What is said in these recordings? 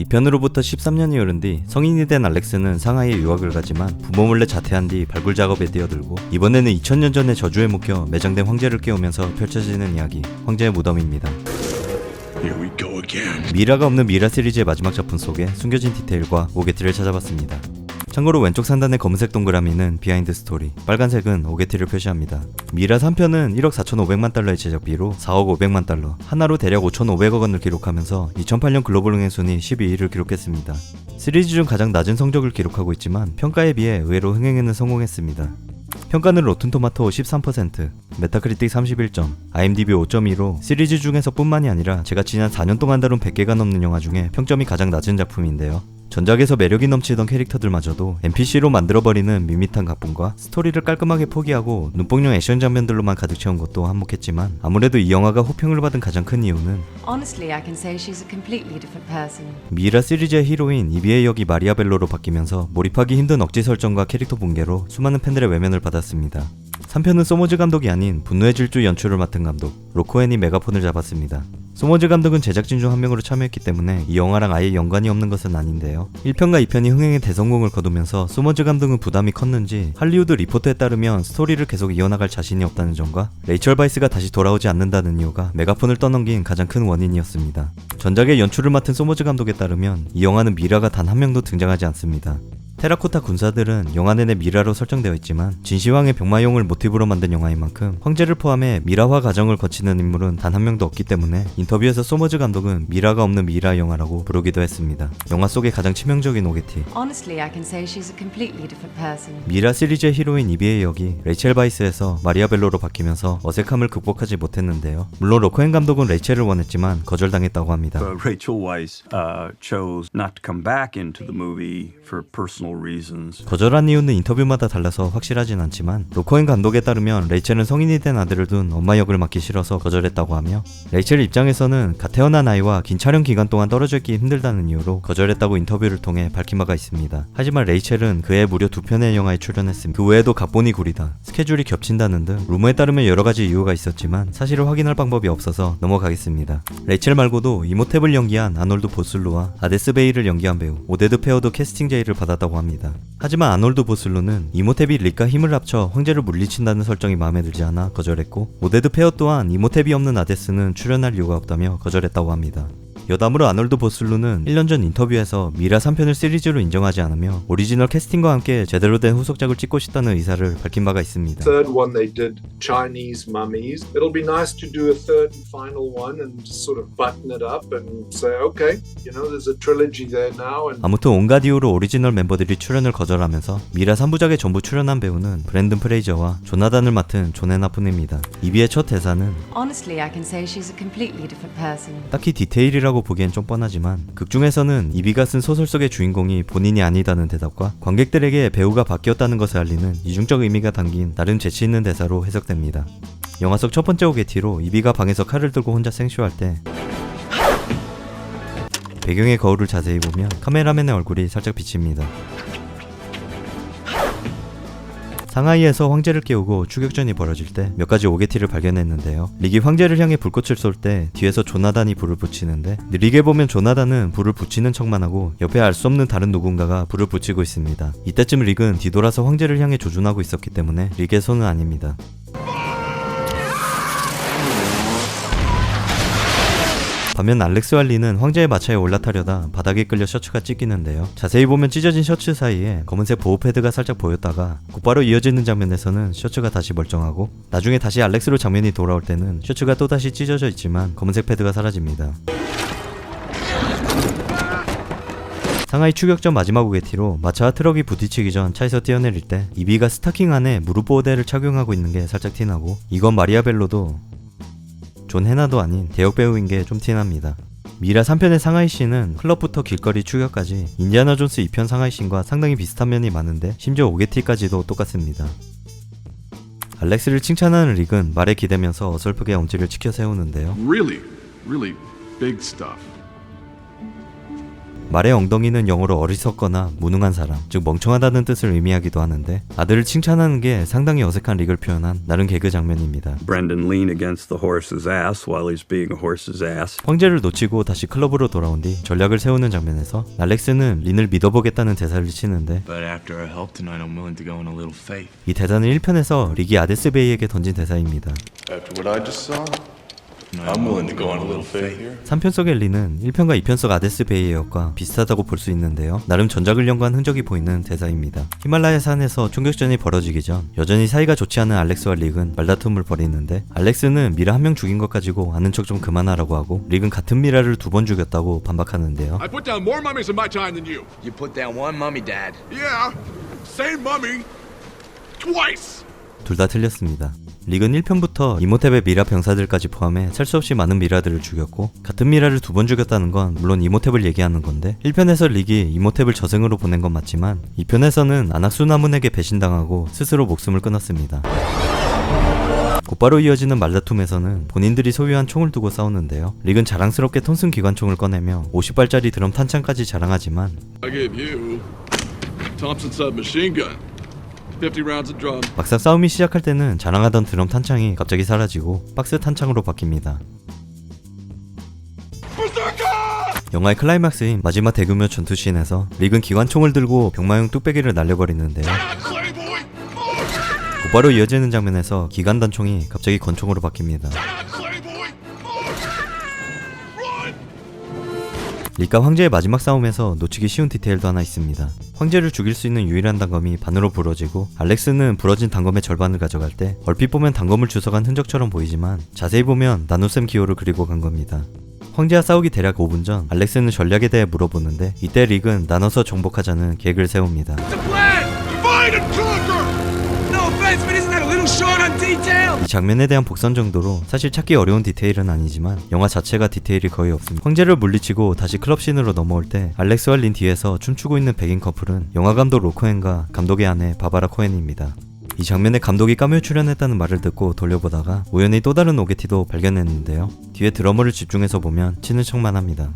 이 편으로부터 13년이 흐른 뒤 성인이 된 알렉스는 상하이에 유학을 가지만 부모 몰래 자퇴한 뒤 발굴 작업에 뛰어들고 이번에는 2000년 전의 저주에 묶여 매장된 황제를 깨우면서 펼쳐지는 이야기 황제의 무덤입니다. Here we go again. 미라가 없는 미라 시리즈의 마지막 작품 속에 숨겨진 디테일과 오게티를 찾아봤습니다. 참고로 왼쪽 상단의 검은색 동그라미는 비하인드 스토리, 빨간색은 오게티를 표시합니다. 미라 3편은 1억 4,500만 달러의 제작비로 4억 500만 달러, 하나로 대략 5,500억 원을 기록하면서 2008년 글로벌 흥행 순위 12위를 기록했습니다. 시리즈 중 가장 낮은 성적을 기록하고 있지만 평가에 비해 의외로 흥행에는 성공했습니다. 평가는 로튼토마토 13%, 메타크리틱 31점, IMDb 5.2로 시리즈 중에서 뿐만이 아니라 제가 지난 4년 동안 다룬 100개가 넘는 영화 중에 평점이 가장 낮은 작품인데요. 전작에서 매력이 넘치던 캐릭터들마저도 NPC로 만들어버리는 밋밋한 가쁨과 스토리를 깔끔하게 포기하고 눈뽕용 액션 장면들로만 가득 채운 것도 한몫했지만 아무래도 이 영화가 호평을 받은 가장 큰 이유는. 미라 시리즈의 히로인 이비의 역이 마리아 벨로로 바뀌면서 몰입하기 힘든 억지 설정과 캐릭터 붕괴로 수많은 팬들의 외면을 받았습니다. 3편은 소모즈 감독이 아닌 분노의 질주 연출을 맡은 감독 로코엔이 메가폰을 잡았습니다. 소모즈 감독은 제작진 중 한 명으로 참여했기 때문에 이 영화랑 아예 연관이 없는 것은 아닌데요. 1편과 2편이 흥행의 대성공을 거두면서 소모즈 감독은 부담이 컸는지 할리우드 리포트에 따르면 스토리를 계속 이어나갈 자신이 없다는 점과 레이첼 바이스가 다시 돌아오지 않는다는 이유가 메가폰을 떠넘긴 가장 큰 원인이었습니다. 전작의 연출을 맡은 소모즈 감독에 따르면 이 영화는 미라가 단 한 명도 등장하지 않습니다. 테라코타 군사들은 영화 내내 미라로 설정되어 있지만 진시황의 병마용을 모티브로 만든 영화인 만큼 황제를 포함해 미라화 과정을 거치는 인물은 단 한 명도 없기 때문에 인터뷰에서 소머즈 감독은 미라가 없는 미라 영화라고 부르기도 했습니다. 영화 속의 가장 치명적인 오게티 Honestly, I can say she's a completely different person. 미라 시리즈의 히로인 이비의 역이 레이첼 바이스에서 마리아 벨로로 바뀌면서 어색함을 극복하지 못했는데요. 물론 로코엔 감독은 레이첼을 원했지만 거절당했다고 합니다. Uh, 거절한 이유는 인터뷰마다 달라서 확실하진 않지만 로코엔 감독에 따르면 레이첼은 성인이 된 아들을 둔 엄마 역을 맡기 싫어서 거절했다고 하며 레이첼 입장에서는 갓 태어난 아이와 긴 촬영 기간 동안 떨어져 있기 힘들다는 이유로 거절했다고 인터뷰를 통해 밝힌 바가 있습니다. 하지만 레이첼은 그해 무려 두 편의 영화에 출연했습니다. 그 외에도 각본이 구리다, 스케줄이 겹친다는 등 루머에 따르면 여러 가지 이유가 있었지만 사실을 확인할 방법이 없어서 넘어가겠습니다. 레이첼 말고도 이모탭을 연기한 아놀드 보슬루와 아데스 베이를 연기한 배우 오데드 페어도 캐스팅 제의를 받았다고 합니다. 하지만 아놀드 보슬루는 이모탭이 릭과 힘을 합쳐 황제를 물리친다는 설정이 마음에 들지 않아 거절했고 오데드 페어 또한 이모탭이 없는 아데스는 출연할 이유가 없다며 거절했다고 합니다. 여담으로 아놀드 보슬루는 1년 전 인터뷰에서 미라 3편을 시리즈로 인정하지 않으며 오리지널 캐스팅과 함께 제대로 된 후속작을 찍고 싶다는 의사를 밝힌 바가 있습니다. third one they did Chinese mummies. It'll be nice to do a third and final one and sort of button it up and say, okay, you know, there's a trilogy there now, and 아무튼 온갖 이유로 오리지널 멤버들이 출연을 거절하면서 미라 3부작에 전부 출연한 배우는 브랜든 프레이저와 조나단을 맡은 존 헤나뿐입니다. 이비의 첫 대사는 Honestly, I can say she's a completely different person. 딱히 디테일이라고 보기엔 좀 뻔하지만 극 중에서는 이비가 쓴 소설 속의 주인공이 본인이 아니다는 대답과 관객들에게 배우가 바뀌었다는 것을 알리는 이중적 의미가 담긴 나름 재치 있는 대사로 해석됩니다. 영화 속 첫 번째 오게티로 이비가 방에서 칼을 들고 혼자 생쇼할 때 배경의 거울을 자세히 보면 카메라맨의 얼굴이 살짝 비칩니다. 상하이에서 황제를 깨우고 추격전이 벌어질 때 몇 가지 오게티를 발견했는데요. 릭이 황제를 향해 불꽃을 쏠 때 뒤에서 조나단이 불을 붙이는데 릭에 보면 조나단은 불을 붙이는 척만 하고 옆에 알 수 없는 다른 누군가가 불을 붙이고 있습니다. 이때쯤 릭은 뒤돌아서 황제를 향해 조준하고 있었기 때문에 릭의 손은 아닙니다. 반면 알렉스와 리는 황제의 마차에 올라타려다 바닥에 끌려 셔츠가 찢기는데요. 자세히 보면 찢어진 셔츠 사이에 검은색 보호 패드가 살짝 보였다가 곧바로 이어지는 장면에서는 셔츠가 다시 멀쩡하고 나중에 다시 알렉스로 장면이 돌아올 때는 셔츠가 또다시 찢어져 있지만 검은색 패드가 사라집니다. 상하이 추격전 마지막 오게티로 마차와 트럭이 부딪히기 전 차에서 뛰어내릴 때 이비가 스타킹 안에 무릎 보호대를 착용하고 있는 게 살짝 티나고 이건 마리아 벨로도 존 헤나도 아닌 대역 배우인 게 좀 티납니다. 미라 3편의 상하이 씬은 클럽부터 길거리 추격까지 인디아나 존스 2편 상하이 씬과 상당히 비슷한 면이 많은데 심지어 오게티까지도 똑같습니다. 알렉스를 칭찬하는 릭은 말에 기대면서 어설프게 엄지를 치켜 세우는데요. Really, really big stuff. 말의 엉덩이는 영어로 어리석거나 무능한 사람, 즉 멍청하다는 뜻을 의미하기도 하는데 아들을 칭찬하는 게 상당히 어색한 릭을 표현한 나름 개그 장면입니다. Brendan lean against the horse's ass while he's being a horse's ass. 황제를 놓치고 다시 클럽으로 돌아온 뒤 전략을 세우는 장면에서 알렉스는 린을 믿어보겠다는 대사를 치는데 But after our help tonight, I'm willing to go on a little faith. 이 대사는 1편에서 릭이 아데스 베이에게 던진 대사입니다. 3편 속의 린은 1편과 2편 속 아데스 베이의 역과 비슷하다고 볼 수 있는데요. 나름 전작을 연구한 흔적이 보이는 대사입니다. 히말라야 산에서 총격전이 벌어지기 전 여전히 사이가 좋지 않은 알렉스와 릭은 말다툼을 벌이는데 알렉스는 미라 한 명 죽인 것 가지고 아는 척 좀 그만하라고 하고 릭은 같은 미라를 두 번 죽였다고 반박하는데요. I put down more mummies in my time than you. You put down one mummy, Dad. Yeah, same mummy. Twice. 둘 다 틀렸습니다. 릭은 1편부터 이모탭의 미라 병사들까지 포함해 셀수 없이 많은 미라들을 죽였고 같은 미라를 두 번 죽였다는 건 물론 이모탭을 얘기하는 건데 1편에서 릭이 이모탭을 저승으로 보낸 건 맞지만 2편에서는 아낙수 나문에게 배신당하고 스스로 목숨을 끊었습니다. 곧바로 이어지는 말다툼에서는 본인들이 소유한 총을 두고 싸우는데요. 릭은 자랑스럽게 톤슨 기관총을 꺼내며 50발짜리 드럼 탄창까지 자랑하지만 막상 싸움이 시작할 때는 자랑하던 드럼 탄창이 갑자기 사라지고 박스 탄창으로 바뀝니다. 영화의 클라이막스인 마지막 대규모 전투씬에서 릭은 기관총을 들고 병마용 뚝배기를 날려버리는데요. 곧바로 이어지는 장면에서 기관단총이 갑자기 권총으로 바뀝니다. 릭과 황제의 마지막 싸움에서 놓치기 쉬운 디테일도 하나 있습니다. 황제를 죽일 수 있는 유일한 단검이 반으로 부러지고 알렉스는 부러진 단검의 절반을 가져갈 때 얼핏 보면 단검을 주워간 흔적처럼 보이지만 자세히 보면 나노셈 기호를 그리고 간 겁니다. 황제와 싸우기 대략 5분 전 알렉스는 전략에 대해 물어보는데 이때 릭은 나눠서 정복하자는 계획을 세웁니다. 이 장면에 대한 복선 정도로 사실 찾기 어려운 디테일은 아니지만 영화 자체가 디테일이 거의 없습니다. 황제를 물리치고 다시 클럽씬으로 넘어올 때 알렉스와 린 뒤에서 춤추고 있는 백인 커플은 영화 감독 로코엔과 감독의 아내 바바라 코엔입니다. 이 장면에 감독이 까메오 출연했다는 말을 듣고 돌려보다가 우연히 또 다른 오게티도 발견했는데요. 뒤에 드러머를 집중해서 보면 치는 척만 합니다.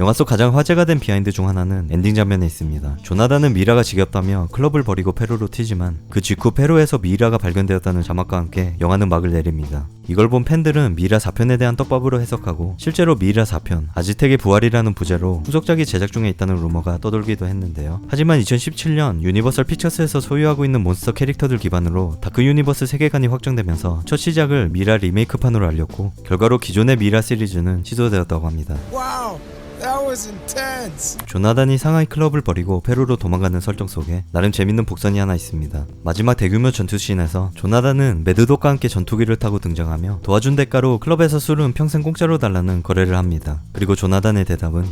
영화 속 가장 화제가 된 비하인드 중 하나는 엔딩 장면에 있습니다. 조나단은 미라가 지겹다며 클럽을 버리고 페루로 튀지만 그 직후 페루에서 미라가 발견되었다는 자막과 함께 영화는 막을 내립니다. 이걸 본 팬들은 미라 4편에 대한 떡밥으로 해석하고 실제로 미라 4편 아지텍의 부활이라는 부제로 후속작이 제작 중에 있다는 루머가 떠돌기도 했는데요. 하지만 2017년 유니버설 피처스에서 소유하고 있는 몬스터 캐릭터들 기반으로 다크 유니버스 세계관이 확정되면서 첫 시작을 미라 리메이크판으로 알렸고 결과로 기존의 미라 시리즈는 취소되었다고 합니다. Intense. 조나단이 상하이 클럽을 버리고 페루로 도망가는 설정 속에 나름 재밌는 복선이 하나 있습니다. 마지막 대규모 전투씬에서 조나단은 매드독과 함께 전투기를 타고 등장하며 도와준 대가로 클럽에서 술은 평생 공짜로 달라는 거래를 합니다. 그리고 조나단의 대답은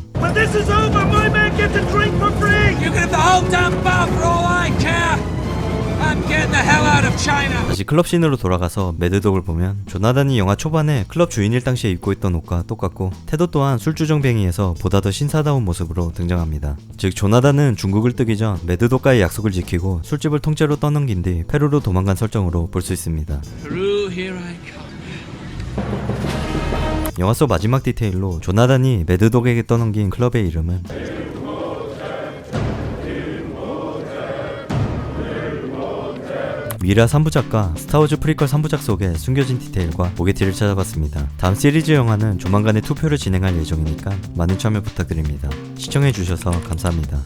다시 클럽 씬으로 돌아가서 매드독을 보면 조나단이 영화 초반에 클럽 주인일 당시에 입고 있던 옷과 똑같고 태도 또한 술주정뱅이에서 보다 더 신사다운 모습으로 등장합니다. 즉 조나단은 중국을 뜨기 전 매드독과의 약속을 지키고 술집을 통째로 떠넘긴 뒤 페루로 도망간 설정으로 볼 수 있습니다. 영화 속 마지막 디테일로 조나단이 매드독에게 떠넘긴 클럽의 이름은 미라 3부작과 스타워즈 프리퀄 3부작 속의 숨겨진 디테일과 오게티를 찾아봤습니다. 다음 시리즈 영화는 조만간에 투표를 진행할 예정이니까 많은 참여 부탁드립니다. 시청해주셔서 감사합니다.